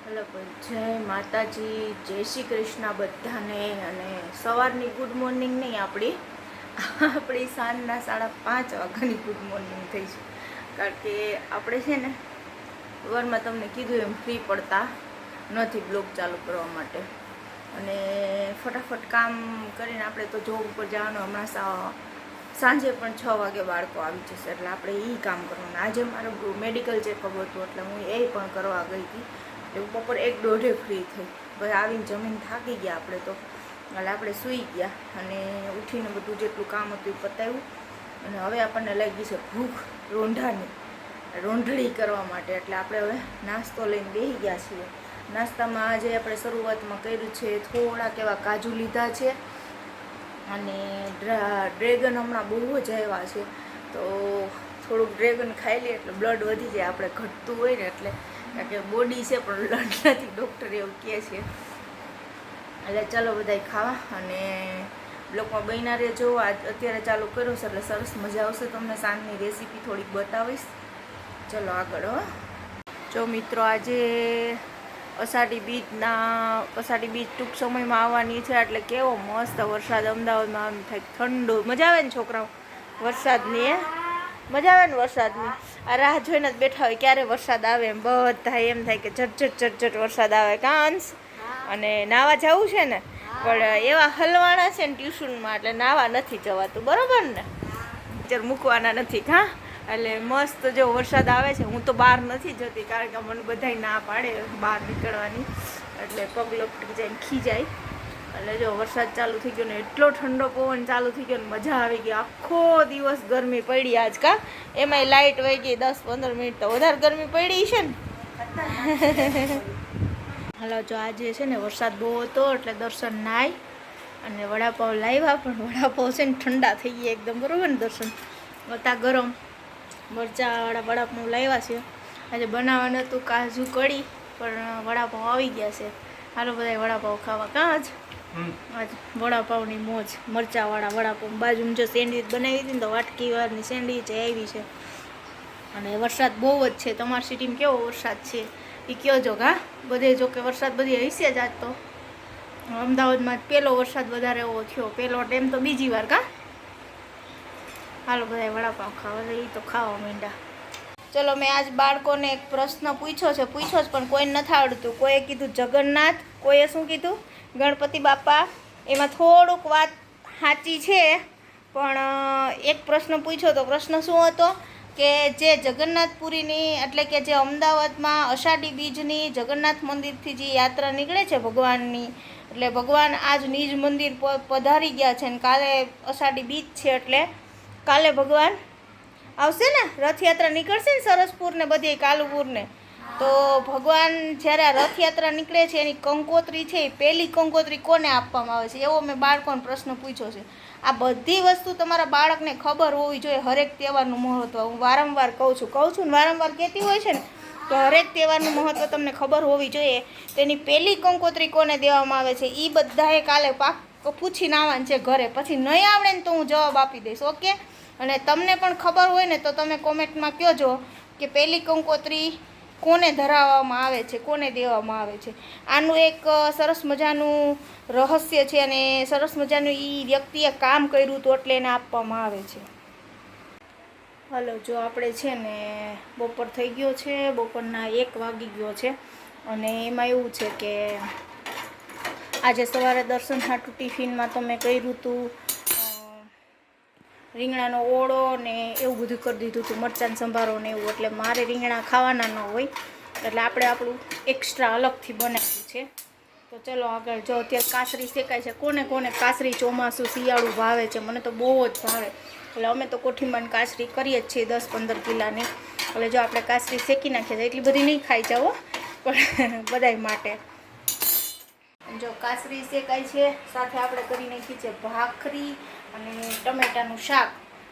Hello જય માતાજી, જય શ્રી કૃષ્ણ બધાને અને સવારની ગુડ મોર્નિંગ નહીં, આપણી આપણી સાંજના સાડા પાંચ વાગ્યાની ગુડ મોર્નિંગ થઈ છે. કારણ કે આપણે છે ને વરમાં તમને કીધું એમ ફ્રી પડતા નથી બ્લોગ ચાલુ કરવા માટે. અને ફટાફટ કામ કરીને આપણે તો જોબ ઉપર જવાનું, હમણાં સાંજે પણ છ વાગે બાળકો આવી જશે, એટલે આપણે એ કામ કરવાનું. આજે મારું મેડિકલ ચેકઅપ હતું, એટલે હું એ પણ કરવા ગઈ હતી. એટલે હું બપોર એક દોઢે ફ્રી થઈ. પછી આવીને જમીન થાકી ગયા આપણે તો. એટલે આપણે સૂઈ ગયા. અને ઉઠીને બધું જેટલું કામ હતું એ પતાવ્યું. અને હવે આપણને લાગી છે ભૂખ રોંઢાની. રોંઢળી કરવા માટે. એટલે આપણે હવે નાસ્તો લઈને બેસી ગયા છીએ. નાસ્તામાં આજે આપણે શરૂઆતમાં કર્યું છે થોડાક એવા કાજુ લીધા છે. અને ડ્રેગન હમણાં બહુ જ આવ્યા છે. તો થોડુંક ડ્રેગન ખાઈ લઈએ એટલે બ્લડ વધી જાય. આપણે ઘટતું હોય ને એટલે કારણ કે બોડી છે, પણ બ્લડ નથી. ડૉક્ટર એવું કહે છે. એટલે ચાલો બધાય ખાવા અને બ્લોકમાં બનીના રહેજો. આજ અત્યારે ચાલુ કર્યું છે, એટલે સરસ મજા આવશે. તમને સાંજની રેસીપી થોડીક બતાવીશ. ચલો આગળ જો મિત્રો, આજે અષાઢી બીજના, અષાઢી બીજ ટૂંક સમયમાં આવવાની છે, એટલે કેવો મસ્ત વરસાદ અમદાવાદમાં આમ થાય ઠંડુ. મજા આવે ને છોકરાઓ? વરસાદની એ મજા આવે ને વરસાદની? આ રાહ જોઈને જ બેઠા હોય ક્યારે વરસાદ આવે એમ બધા એમ થાય કે ઝટઝટ ઝટઝટ ઝટ ઝટ વરસાદ આવે કાંસ અને નાવા જવું છે ને પણ એવા હલવાણા છે ને ટ્યુશનમાં એટલે નાવા નથી જવાતું બરાબર ને? ટીચર મૂકવાના નથી હા? એટલે મસ્ત જો વરસાદ આવે છે હું તો બહાર નથી જતી કારણ કે મને બધાય ના પાડે બહાર નીકળવાની એટલે પગલો જાય ને ખીજાય. એટલે જો વરસાદ ચાલુ થઈ ગયો ને એટલો ઠંડો પવન ચાલુ થઈ ગયો ને મજા આવી ગઈ. આખો દિવસ ગરમી પડી આજ કા. એમાંય લાઇટ વહી ગઈ દસ પંદર મિનિટ તો વધારે ગરમી પડી છે ને. હાલો, જો આજે છે ને વરસાદ બહુ હતો એટલે દર્શન નાય અને વડાપાવ લાવ્યા પણ વડાપાવ છે ને ઠંડા થઈ ગયા એકદમ, બરાબર ને દર્શન? હતા ગરમ મરચાવાળા વડાપાવ લાવ્યા છે. આજે બનાવવાનું હતું કાજુ કડી, પણ વડાપાવ આવી ગયા છે. હાલો બધા વડાપાવ ખાવા. કાં જ આજ વડાપાવની મોજ, મરચાવાળા વડાપાવ. બાજુમાં જો સેન્ડવિચ બનાવી હતી ને તો વાટકી વારની સેન્ડવીચ આવી છે. અને વરસાદ બહુ જ છે. તમારી સિટીમાં કેવો વરસાદ છે? એ કયો જો હા? બધે જો કે વરસાદ બધી હશે જ આજ તો. અમદાવાદમાં જ પહેલો વરસાદ વધારે એવો થયો. પહેલો ટાઈમ તો બીજી વાર, કા? હાલો બધા વડાપાવ ખાવા એ તો ખાવા માંડ્યા. ચલો, મેં આજ બાળકોને એક પ્રશ્ન પૂછ્યો છે. પૂછ્યો જ પણ કોઈને નથી આવડતું કોઈએ કીધું જગન્નાથ, કોઈએ શું કીધું? ગણપતિ બાપા, એમાં થોડુંક વાત સાચી છે, પણ એક પ્રશ્ન પૂછ્યો તો પ્રશ્ન શું હતો? કે જે જગન્નાથપુરીની એટલે કે જે અમદાવાદમાં અષાઢી બીજની જગન્નાથ મંદિરથી જે યાત્રા નીકળે છે ભગવાનની, એટલે ભગવાન આજ નિજ મંદિર પ- પધારી ગયા છે ને કાલે અષાઢી બીજ છે એટલે કાલે ભગવાન આવશે ને? રથયાત્રા નીકળશે ને સરસપુર ને બધી કાલુપુર ને તો ભગવાન જ્યારે આ રથયાત્રા નીકળે છે, એની કંકોત્રી છે, એ પહેલી કંકોત્રી કોને આપવામાં આવે છે? એવો મેં બાળકોને પ્રશ્ન પૂછ્યો છે. આ બધી વસ્તુ તમારા બાળકને ખબર હોવી જોઈએ હરેક તહેવારનું મહત્ત્વ હું વારંવાર કહું છું કહું છું ને વારંવાર કહેતી હોય છે ને, તો હરેક તહેવારનું મહત્ત્વ તમને ખબર હોવી જોઈએ. તેની પહેલી કંકોત્રી કોને દેવામાં આવે છે? એ બધાએ કાલે પાક પૂછીને આવવાનું છે ઘરે. પછી નહીં આવડે ને તો હું જવાબ આપી દઈશ, ઓકે? અને તમને પણ ખબર હોય ને તો તમે કોમેન્ટમાં કહેજો કે પહેલી કંકોત્રી કોને ધરાવવામાં આવે છે, કોને દેવામાં આવે છે? આનું એક સરસ મજાનું રહસ્ય છે અને સરસ મજાનું એ વ્યક્તિએ કામ કર્યું હતું એટલે એને આપવામાં આવે છે. હલો, જો આપણે છે ને બપોર થઈ ગયો છે, બપોરના એક વાગી ગયો છે અને એમાં એવું છે કે આજે સવારે દર્શન હાટું ટિફિનમાં તો મેં કર્યું હતું રીંગણાનો ઓળો ને એવું બધું કરી દીધું હતું મરચાં સંભારો ને એવું. એટલે મારે રીંગણા ખાવાના ન હોય. એટલે આપણે આપણું એક્સ્ટ્રા અલગથી બનાવ્યું છે. તો ચલો આગળ, જો અત્યારે કાસરી શેકાય છે, કોને કોને કાસરી ચોમાસું શિયાળું ભાવે છે, મને તો બહુ જ ભાવે. એટલે અમે તો કોઠીમાં કાસરી કરીએ જ છીએ દસ પંદર કિલાની. એટલે જો આપણે કાસરી શેકી નાખીએ છીએ એટલી બધી નહીં ખાઈ જાઓ, પણ બધાય માટે. જો કાસરી શેકાય છે, સાથે આપણે કરી નાખી છે ભાખરી અને ટમેટાનું શાક.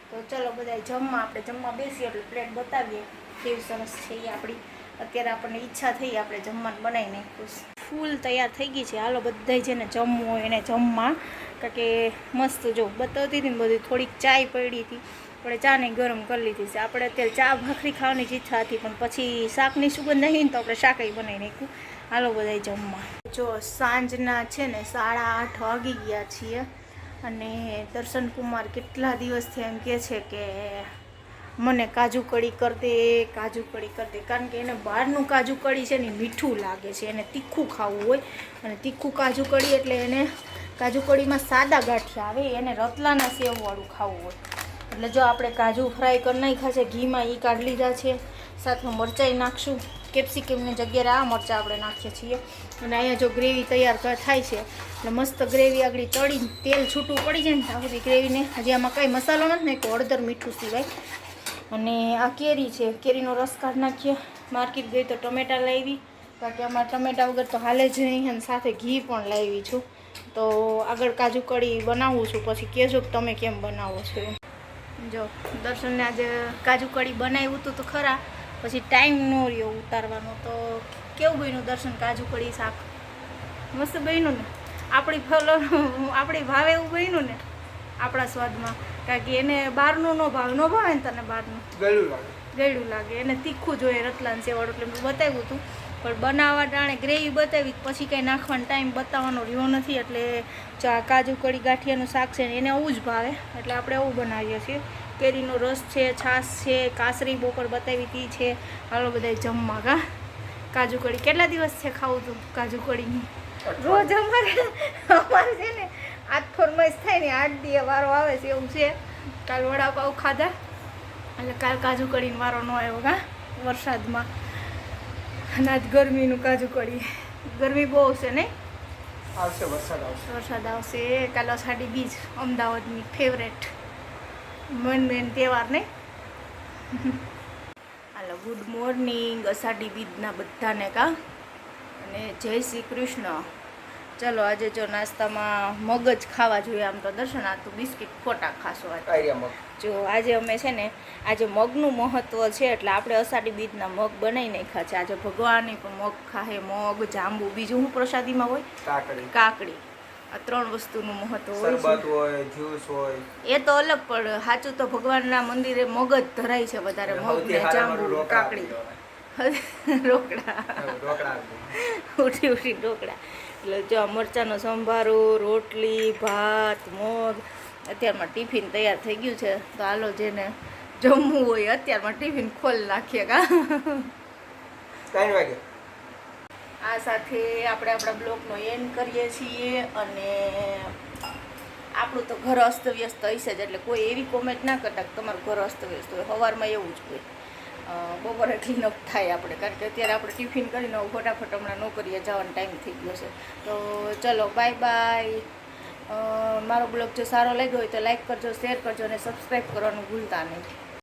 તો ચલો બધા જમવા, આપણે જમવા બેસીએ એટલે પ્લેટ બતાવીએ. કેવી સરસ છે એ આપણી. અત્યારે આપણને ઈચ્છા થઈ આપણે જમવાનું બનાવી નાખ્યું ફૂલ તૈયાર થઈ ગઈ છે. હાલો બધાય જેને જમવું હોય એને જમવા. કારણ કે મસ્ત જો બતાવતી હતી ને બધી, થોડીક ચાય પડી હતી. આપણે ચા ને ગરમ કરી લીધી છે. આપણે અત્યારે ચા ભાખરી ખાવાની જ ઈચ્છા હતી, પણ પછી શાકની સુગંધ નહીં તો આપણે શાકઈ બનાવી નાખ્યું. હાલો બધાય જમવા. જો સાંજના છે ને સાડા આઠ વાગી ગયા છીએ અને દર્શન કુમાર કેટલા દિવસથી એમ કહે છે કે મને કાજુ કડી કર દે, કાજુ કડી કર કારણ કે એને બહારનું કાજુ કડી છે ને મીઠું લાગે છે. એને તીખું ખાવું હોય અને તીખું કાજુ કડી એટલે એને કાજુ કડીમાં સાદા ગાંઠિયા આવે, એને રતલાના સેવવાળું ખાવું હોય. એટલે જો આપણે કાજુ ફ્રાય કરી નાખ્યા છે, ઘીમાં એ કાઢી લીધા છે. સાથે મરચાઈ નાખશું. કેપ્સિકમની જગ્યાએ આ મરચાં આપણે નાખીએ છીએ. અને અહીંયા જો ગ્રેવી તૈયાર થાય છે, એટલે મસ્ત ગ્રેવી આગળ તળીને તેલ છૂટું પડી જાય ને ત્યાં સુધી ગ્રેવીને. હજી આમાં કાંઈ મસાલો નથી નાખ્યો હળદર મીઠું સિવાય. અને આ કેરી છે, કેરીનો રસ કાઢી નાખીએ. માર્કેટ ગઈ તો ટમેટા લાવી. બાકી આમાં ટમેટા વગર તો હાલે જ નહીં, અને સાથે ઘી પણ લાવી છું. તો આગળ કાજુ કડી બનાવું છું, પછી કહેજો કે તમે કેમ બનાવો છો જો દર્શનને આજે કાજુ કડી બનાવ્યું હતું તો ખરા પછી ટાઈમ ન રહ્યો ઉતારવાનો. તો કેવું બન્યું દર્શન કાજુ કડી શાક? મસ્ત બન્યું ને? આપણી ફલો આપણી ભાવે એવું બન્યું ને? આપણા સ્વાદમાં. કારણ કે એને બહારનું ન ભાવ ન ભાવે ને તને બહારનું? ગળ્યું લાગે. ગળ્યું લાગે. એને તીખું જોઈએ રતલાન સેવાળું એટલે બતાવ્યું હતું. પણ બનાવવા ટાણે ગ્રેવી બતાવી, પછી કંઈ નાખવાનો ટાઈમ બતાવવાનો રહ્યો નથી, એટલે ચા કાજુ કડી ગાંઠિયાનું શાક છે ને એને આવું જ ભાવે. એટલે આપણે આવું બનાવીએ છીએ. કેરીનો રસ છે, છાશ છે, કાસરી બપોર બતાવી હતી છે. હાલો બધા જમવા કા કાજુ કડી કેટલા દિવસ છે ખાવું તું કાજુ કડીની રોજ અમારે અમારે છે ને આજ ફરમાઈશ થાય ને આઠ દિવસ વારો આવે છે એવું છે. કાલ વડાપાઉં ખાધા. એટલે કાલ કાજુ કડીનો વારો ન આવ્યો કા વરસાદમાં. અને આજ ગરમીનું કાજુ કડી ગરમી બહુ છે નહીં? આવશે વરસાદ આવશે. વરસાદ આવશે. કાલ અષાઢી બીજ અમદાવાદની ફેવરેટ મન મેન તહેવાર નહીં હાલો ગુડ મોર્નિંગ અષાઢી બીજના બધાને કા? અને જય શ્રી કૃષ્ણ. ચલો આજે જો નાસ્તામાં મગજ ખાવા જોઈએ આમ તો દર્શન આ તો બિસ્કિટ ખોટા ખાશો જો આજે અમે છે ને આજે મગનું મહત્વ છે એટલે આપણે અષાઢી બીજના મગ બનાવી નાખ્યા છે. આજે ભગવાનની પણ મગ ખાહે મગ જાંબુ બીજું શું પ્રસાદીમાં હોય? કાકડી. કાકડી. આ ત્રણ વસ્તુનું મહત્વ હોય જ્યુસ હોય. એ તો અલગ પણ સાચું તો ભગવાનના મંદિરે મગ જ ધરાય છે વધારે મગ ને જાંબુ કાકડી. રોકડા. ઉઠી ઉઠી ઢોકળા એટલે જો મરચાંનો સંભારો રોટલી ભાત મોગ અત્યારમાં ટિફિન તૈયાર થઈ ગયું છે. તો હાલો જેને જમવું હોય અત્યારમાં ટિફિન ખોલ નાખીએ કા. ત્રણ વાગે. આ સાથે આપણે આપણા બ્લોગનો એન્ડ કરીએ છીએ અને આપણું તો ઘર અસ્તવ્યસ્ત હશે જ એટલે કોઈ એવી કોમેન્ટ ના કરતા કે તમારું ઘર અસ્તવ્યસ્ત હોય. સવારમાં એવું જ હોય. બપોરે ક્લીનઅપ થાય આપણે. કારણ કે અત્યારે આપણે ટિફિન કરીને ફટાફટ હમણાં નોકરીએ જવાનો ટાઈમ થઈ ગયો છે. તો ચલો બાય બાય મારો બ્લોગ જો સારો લાગ્યો હોય તો લાઈક કરજો શેર કરજો અને સબસ્ક્રાઈબ કરવાનું ભૂલતા નહીં.